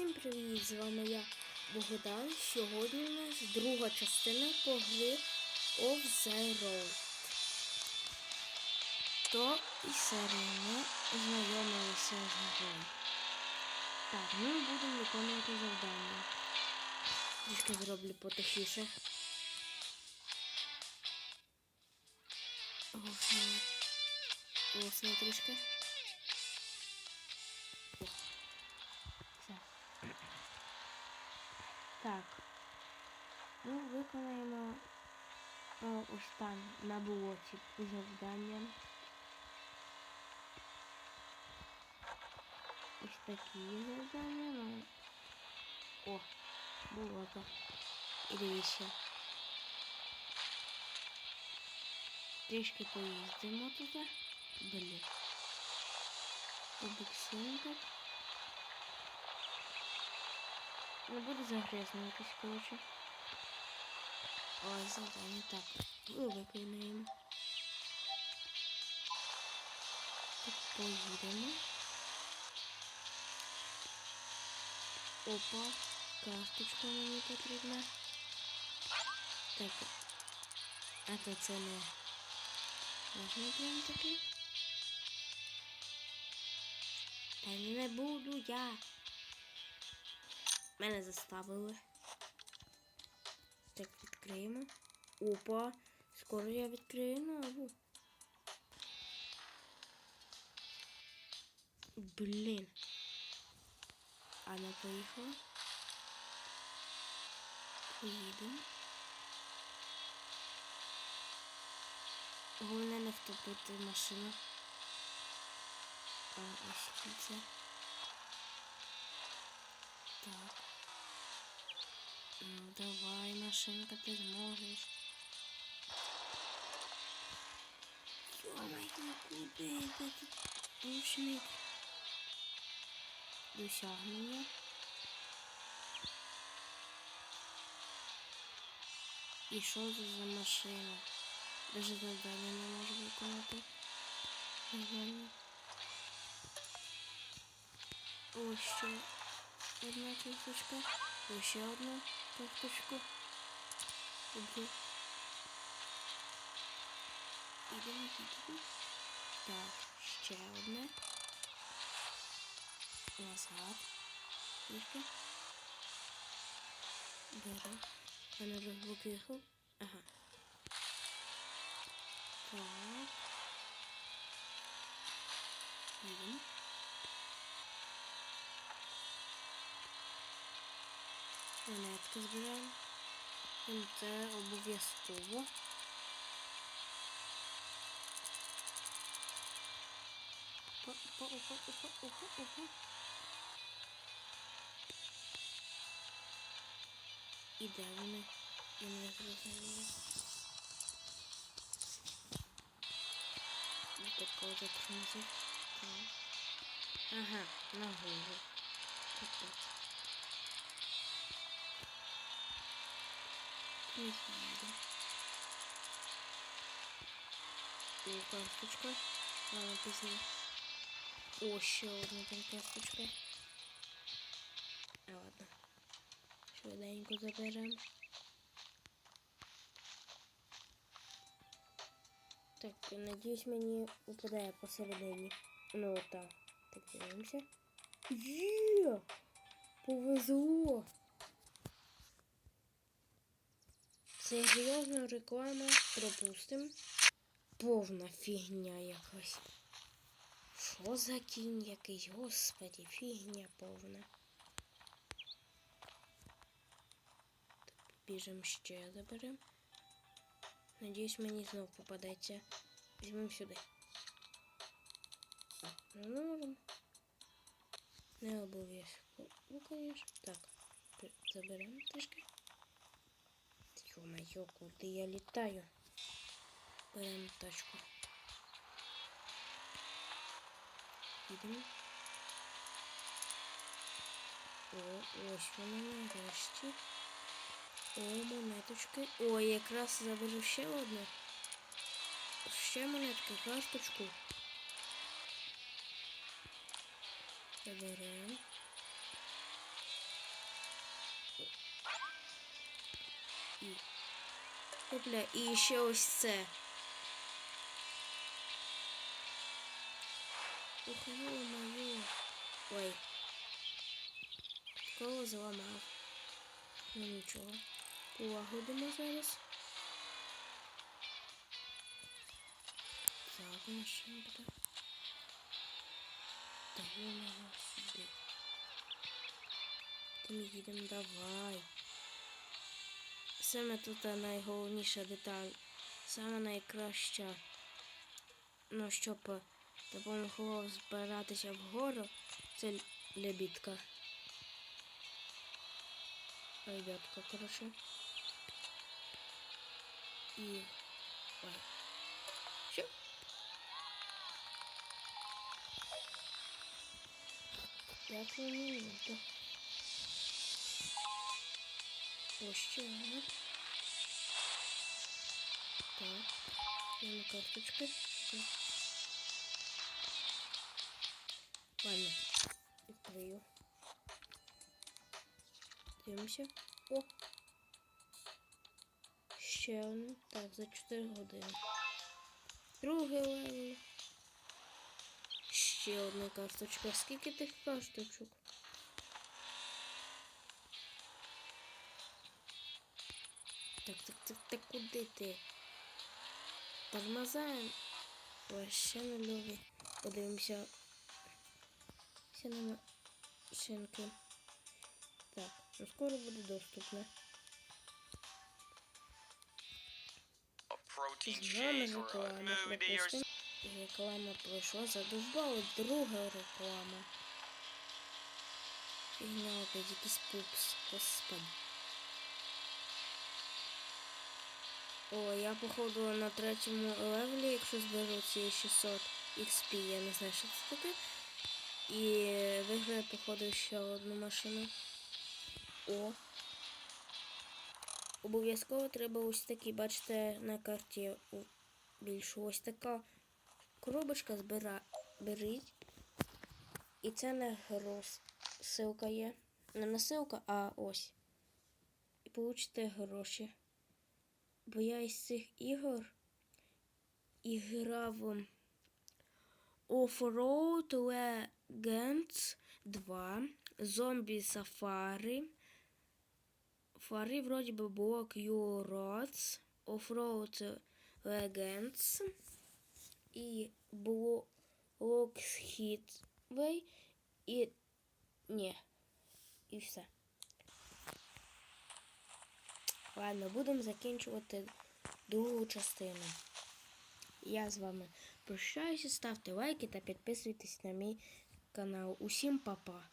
Всім привіт! З вами я Богдан. Сьогодні у нас друга частина по гри Of the Road. То і серії ми знайомилися з грою. Так, ми будемо виконувати завдання. Трішки зроблю потихіше. Голосно трішки. Так. Ми виконаємо о, ось там на болоті завдання. Ось такі завдання. Ну. О, болото. І дивіться. Трішки поїздимо туди. Блін. Побуксуємо Не буду загрязнутись, коротше. Ой, завдання так. Ми виконуємо. Так, поїдемо. Опа, карточка мені потрібна. Так. А то. Можна прям такий? Та не буду я. Мене заставили. Так, відкриємо. Опа. Скоро я відкрию нову. Блін. А не поїхала. Поїдемо. Головне не втопити машину. А ось це. Так. Ну давай, машинка, ти зможеш. Йомай, куди ти тут? Досягнення. І що це за машина? Даже завдання не можу виконати. Нормально. Ось ще одна карточка. Ось ще одна карточка. Добре. Ідемо, ідемо. Так, ще одне. Назад. Тільки. Беру. А на розблокував. Ага. Так. Їдемо. Монетки збираємо. Це обов'язково. Опа, опа, опа, опа, опа, опа. І де вони? Я не зрозуміла. Такого закрутив. Ага, на голову. Капець. Не знаю. О, карточка. Ладно, пізніше. О, ще одна там карточка. А, ладно. Швиденько заберемо. Так, надіюсь, мені упадає посередині. Ну, отак. Так, дивимося. Є! Повезло! Серйозна реклама пропустим. Повна фігня якась. Що за кінь якийсь? Господи, фігня повна. Так, ще заберемо. Надіюсь, мені знов попадеться. Візьмемо сюди. Ну. Не обов'язково, Ну, конечно. Так, заберемо трішки. Ё-моё, куди я літаю? Беремо тачку. Їдемо. О, ось вона нарешті. О, монеточки. О, якраз заберу ще одну. Ще монетки, карточку. Заберемо. І. Опля, і ще ось це. Ух, ё-моё. Ой. Коло зламав. Ну нічого. Полагодимо зараз. Так, машина буде. Та ё-моё сюди. Ти ми їдемо, давай. Саме тут найголовніша деталь, саме найкраща. Ну, щоб допомогло збиратися вгору, це лебідка. Лебедка, коротше. І. Ой. Що? Як минута. Одна. Так. Даємо карточки. Так. Ладно. Відкрию. Дивимося. О! Ще одна. Так, за 4 години. Другий левел. Ще одна карточка. Скільки тих карточок? Куди? Тормозаємо. Ще на льові. Подивимося. Ще на машинки. Так, ну скоро буде доступно. З a реклама. І реклама пройшла, задовбала друга реклама. Фігня опять якийсь пупс, господи. О, я походу на третьому левелі, якщо зберу ці 600 XP, я не знаю, що це таке. І виграю, походу, ще одну машину. О. Обов'язково треба ось такі, бачите, на карті більшу ось така коробочка збира... беріть. І це не гроз. Силка є. Не насилка, а ось. І получите гроші. Бо я із цих ігор і грав ем, Off-Road Legends 2, Zombie Safari. Фари вроді би було Q-Roads, Off-Road Legends і було Lockheedway і... Ні. І все. Ладно, будемо закінчувати другу частину. Я з вами прощаюся, ставте лайки та підписуйтесь на мій канал. Усім па-па!